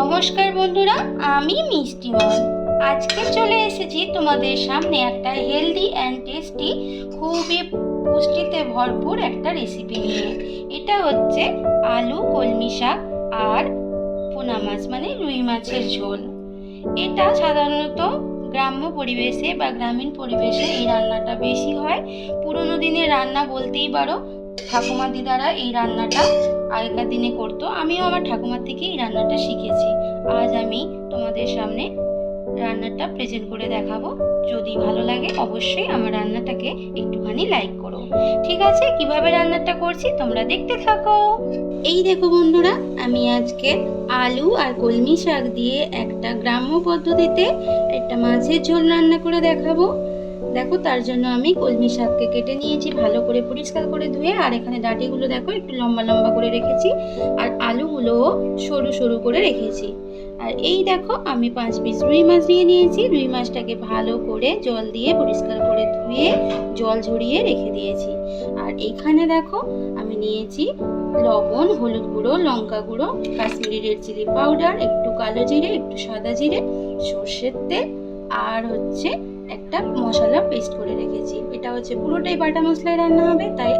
নমস্কার বন্ধুরা, আমি মিষ্টিমন আজকে চলে এসেছি তোমাদের সামনে একটা হেলদি অ্যান্ড টেস্টি খুবই পুষ্টিতে ভরপুর একটা রেসিপি নিয়ে। এটা হচ্ছে আলু, কলমি শাক আর পোনা মাছ মানে রুই মাছের ঝোল। এটা সাধারণত গ্রাম্য পরিবেশে বা গ্রামীণ পরিবেশে এই রান্নাটা বেশি হয়। পুরোনো দিনের রান্না বলতেই পারো ঠাকুমা দিদারা এই রান্নাটা আগেকার দিনে করতো। আমিও আমার ঠাকুমার থেকে এই রান্নাটা শিখেছি। আজ আমি তোমাদের সামনে রান্নাটা প্রেজেন্ট করে দেখাবো। যদি ভালো লাগে অবশ্যই আমার রান্নাটাকে একটুখানি লাইক করো। ঠিক আছে? কীভাবে রান্নাটা করছি তোমরা দেখতে থাকো। এই দেখো বন্ধুরা, আমি আজকে আলু আর কলমি শাক দিয়ে একটা গ্রাম্য পদ্ধতিতে একটা মাছের ঝোল রান্না করে দেখাবো। দেখো, তার জন্য আমি কলমি শাককে কেটে নিয়েছি, ভালো করে পরিষ্কার করে ধুয়ে, আর এখানে ডাঁটিগুলো দেখো, একটু লম্বা লম্বা করে রেখেছি, আর আলুগুলোও সরু সরু করে রেখেছি। আর এই দেখো, আমি পাঁচ পিস রুই মাছ নিয়ে নিয়েছি, রুই মাছটাকে ভালো করে জল দিয়ে পরিষ্কার করে ধুয়ে, জল ঝরিয়ে রেখে দিয়েছি। আর এখানে দেখো, আমি নিয়েছি লবণ, হলুদ গুঁড়ো, লঙ্কা গুঁড়ো, কাশ্মীরি রেড চিলি পাউডার, একটু কালো জিরে, একটু সাদা জিরে, সর্ষের তেল, আর হচ্ছে একটা মশলা পেস্ট করে রেখেছি। এটা হচ্ছে পুরোটাই বাটা মশলায় রান্না হবে, তাই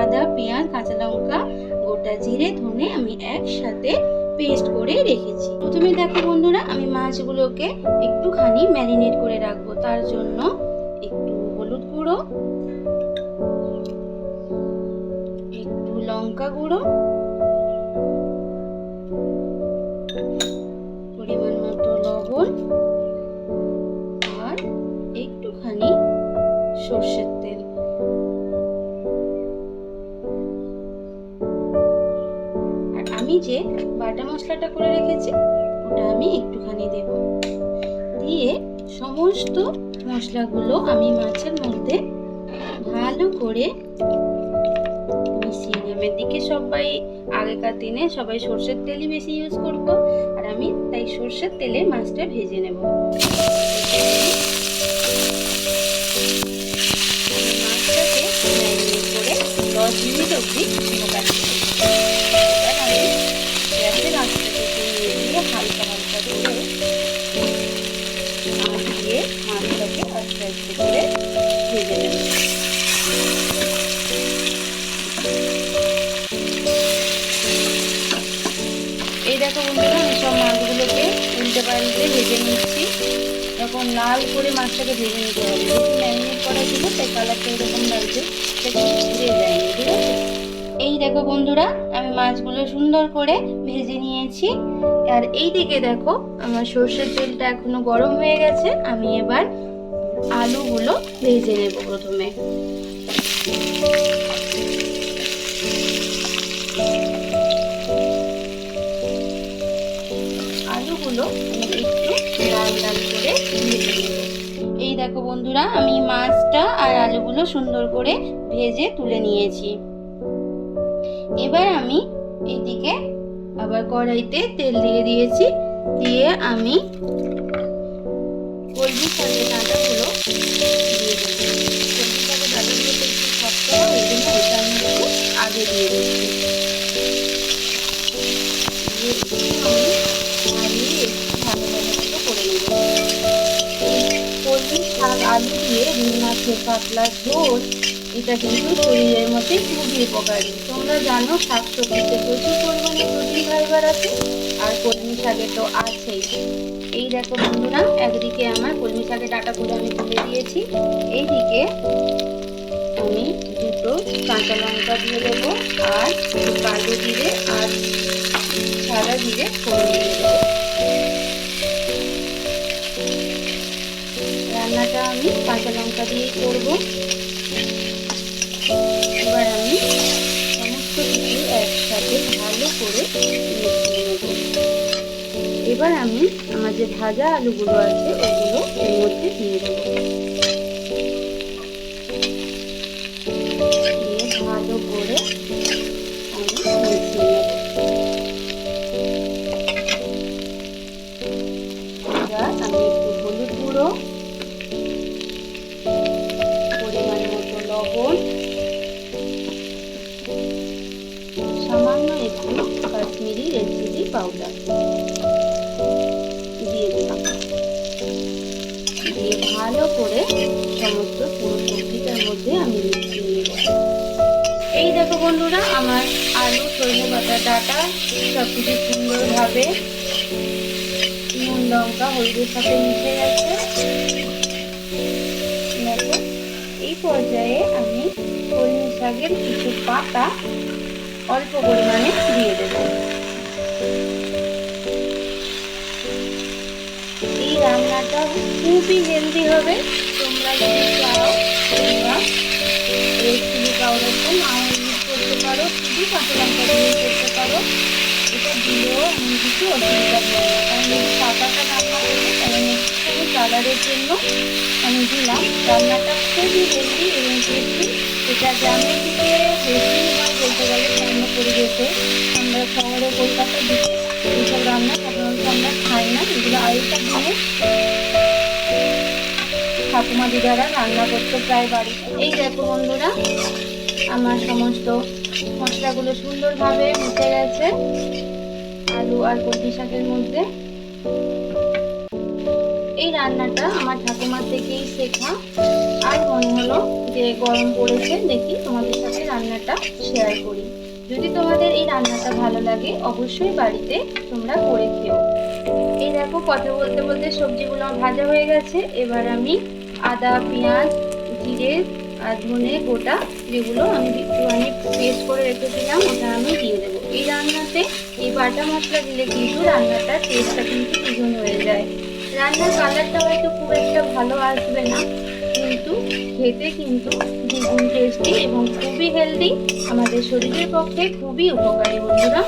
আদা, পেঁয়াজ, কাঁচা লঙ্কা, গোটা জিরে, ধনে আমি একসাথে পেস্ট করে রেখেছি। প্রথমে দেখো বন্ধুরা, আমি মাছগুলোকে একটুখানি ম্যারিনেট করে রাখব। তার জন্য একটু হলুদ গুঁড়ো, একটু লঙ্কা গুঁড়ো সর্ষের তেল। আর আমি যে বাটা মশলাটা করে রেখেছি, ওটা আমি একটুখানি দেব। দিয়ে সমস্ত মশলাগুলো আমি মাছের মধ্যে ভালো করে মিশিয়ে নেব। এদিকে সবাই, আগেকার দিনে সবাই সর্ষের তেলই বেশি ইউজ করতো, আর আমি তাই সর্ষের তেলে মাছটা ভেজে নেব। মিনিট অবধি ঢোকাচ্ছি এবার করে এই দেখো বন্ধুরা আমি সব মাছগুলোকে উল্টে পাল্টে ভেজে নিচ্ছি এরকম লাল করে মাছটাকে ভেজে নিতে হবে। যেহেতু ম্যারিনেট করা ছিল, তাই কালারটা এরকম লাগছে এই দেখো বন্ধুরা, আমি মাছগুলো সুন্দর করে ভেজে নিয়েছি। আর এই দিকে দেখো, আমার সর্ষের তেলটা এখনও গরম হয়ে গেছে। আমি এবার আলুগুলো ভেজে নেব প্রথমে। আলুগুলো লাল লাল করে এই দেখো বন্ধুরা, আমি মাছটা আর আলুগুলো সুন্দর করে ভেজে তুলে নিয়েছি। এবার আমি এদিকে আবার কড়াইতে তেল দিয়ে দিয়েছি। দিয়ে আমি কলমি শাকের ডাঁটাগুলো ডাঁটাগুলো একটু শক্ত হয় ওই আগে দিয়ে দিচ্ছি। আলু দিয়ে রুই মাছের পাতলা ঝোল, এটা কিন্তু শরীরের মধ্যে খুবই উপকারী তোমরা জানো শাক সবজিতে প্রচুর পরিমাণে প্রোটিন, ফাইবার আছে, আর কলমি শাকে তো আছেই। এই দেখো বন্ধুরা, একদিকে আমার কলমি শাকের ডাটাগুলো আমি তুলে দিয়েছি, এইদিকে আমি দুটো কাঁচা লঙ্কা দিয়ে দেবো, আর কালো জিরে আর সাদা জিরে ফোড়ন করব। এবার আমি সমস্ত কিছু একসাথে ভালো করে এবার আমি আমার যে ভাজা আলুগুলো আছে, ওগুলো এর মধ্যে দিয়ে দেবো। ভালো করে আমি আমি একটু হলুদ গুঁড়ো দিয়ে ভালো করে সমস্ত পুরো সবজিটার মধ্যে আমি মিশিয়ে নেব। এই দেখো বন্ধুরা, আমার আলু সজনে পাতা, ডাটা সব কিছু সুন্দরভাবে নুন, লঙ্কা, হলুদের সাথে মিশে গেছে। এই পর্যায়ে আমি কলমি শাকের কিছু পাতা অল্প পরিমাণে দিয়ে দেবো। রান্নাটা খুবই হেলদি হবে। তোমরা যদি চাও, তোমরা চিলি পাউডারটা নাও ইউজ করতে পারো শুধু কাঁচা লঙ্কা দিয়ে করতে পারো। এটা দিলেও আমি কিছু অসুবিধা হয় কারণ একটুখানি কালারের জন্য আমি দিলাম। রান্নাটা খুবই হেলদি এবং টেস্টি এটা গ্রামের দিকে বেশি বলতে গেলে পরিবেশে। আমরা শহরে কলকাতার দিকে এইসব রান্না সাধারণত আমরা খাই না, এগুলো আগেকার দিনে। ঠাকুমা দিদারা রান্না করতো প্রায় বাড়িতে। এই দেখো বন্ধুরা, আমার সমস্ত মশলাগুলো সুন্দরভাবে মিশে গেছে। আলু আর কলমি শাকের মধ্যে। এই রান্নাটা আমার ঠাকুমার থেকেই শেখা। আর মনে হলো যে গরম পড়েছে, দেখি তোমাদের সাথে রান্নাটা শেয়ার করি। যদি তোমাদের এই রান্নাটা ভালো লাগে, অবশ্যই বাড়িতে তোমরা করে খেও। এই দেখো, কথা বলতে বলতে সবজিগুলো ভাজা হয়ে গেছে। এবার আমি আদা, পেঁয়াজ, জিরে আর ধনে গোটা যেগুলো আমি একটুখানি পেস্ট করে রেখেছিলাম, ওটা আমি দিয়ে দেবো। এই রান্নাতে এই বাটা মশলা দিলে কিন্তু রান্নাটার টেস্টটা কিন্তু দ্বিগুণ হয়ে যায়। রান্নার কালারটা হয়তো খুব একটা ভালো আসবে না কিন্তু খেতে কিন্তু দ্বিগুণ টেস্টি এবং খুবই হেলদি আমাদের শরীরের পক্ষে খুবই উপকারী বন্ধুরা।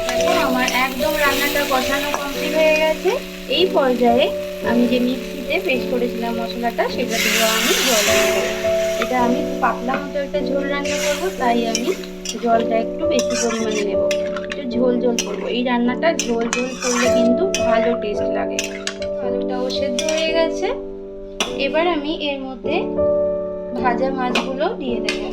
আমার একদম রান্নাটা কষানো কমপ্লিট হয়ে গেছে। এই পর্যায়ে আমি যে মিক্সিতে পেস্ট করেছিলাম মশলাটা, সেটা দিয়ে আমি জল এটা আমি পাতলা মতো একটা ঝোল রান্না করব, তাই আমি জলটা একটু বেশি পরিমাণে নেব। একটু ঝোল ঝোল করব। এই রান্নাটা ঝোল ঝোল করলে কিন্তু ভালো টেস্ট লাগে। আলুটাও সেদ্ধ হয়ে গেছে। এবার আমি এর মধ্যে ভাজা মাছগুলো দিয়ে দেবো।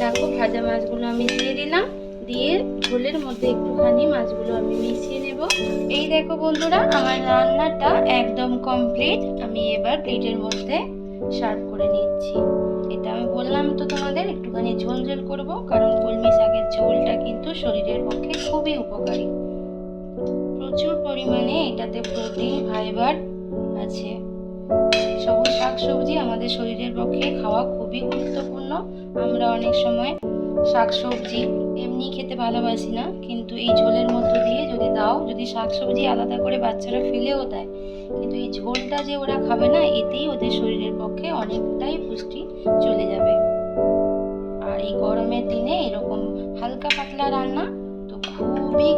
দেখো, ভাজা মাছগুলো আমি দিয়ে দিলাম। দিয়ে ঝোলের মধ্যে একটুখানি মাছগুলো আমি মিশিয়ে নেব। এই দেখো বন্ধুরা, আমার রান্নাটা একদম কমপ্লিট আমি এবার প্লেটের মধ্যে সার্ভ করে নিচ্ছি। একটুখানি ঝোল ঝোল করব, কারণ কলমি শাকের ঝোলটা কিন্তু শরীরের পক্ষে খুবই উপকারী। প্রচুর পরিমাণে এটাতে প্রোটিন, ফাইবার আছে। সবুজ শাক সবজি আমাদের শরীরের পক্ষে খাওয়া খুবই গুরুত্বপূর্ণ। আমরা অনেক সময় শাক সবজি এমনি খেতে ভালোবাসি না, কিন্তু এই ঝোলের মধ্য দিয়ে যদি দাও, যদি শাক সবজি আলাদা করে বাচ্চারা ফেলেও দেয়, কিন্তু এই ঝোলটা যে ওরা খাবে না, এতেই ওদের শরীরের পক্ষে অনেকটাই পুষ্টি চলে যাবে। এই গরমের দিনে এরকম হালকা পাতলা রান্না তো খুবই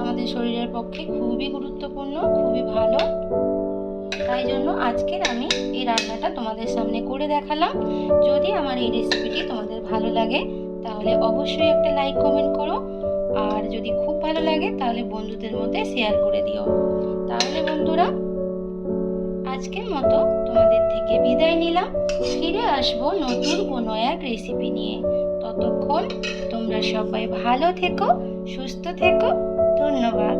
আমাদের শরীরের পক্ষে খুবই গুরুত্বপূর্ণ, খুবই ভালো। তাই জন্য আজকের আমি এই রান্নাটা তোমাদের সামনে করে দেখালাম। যদি আমার এই রেসিপিটি তোমাদের ভালো লাগে, তাহলে অবশ্যই একটা লাইক কমেন্ট করো। আর যদি খুব ভালো লাগে, তাহলে বন্ধুদের মধ্যে শেয়ার করে দিও। তাহলে বন্ধুরা, আজকের মতো তোমাদের থেকে বিদায় নিলাম। ফিরে আসব নতুন কোনো এক রেসিপি নিয়ে। ততক্ষণ তোমরা সবাই ভালো থেকো, সুস্থ থেকো। ধন্যবাদ।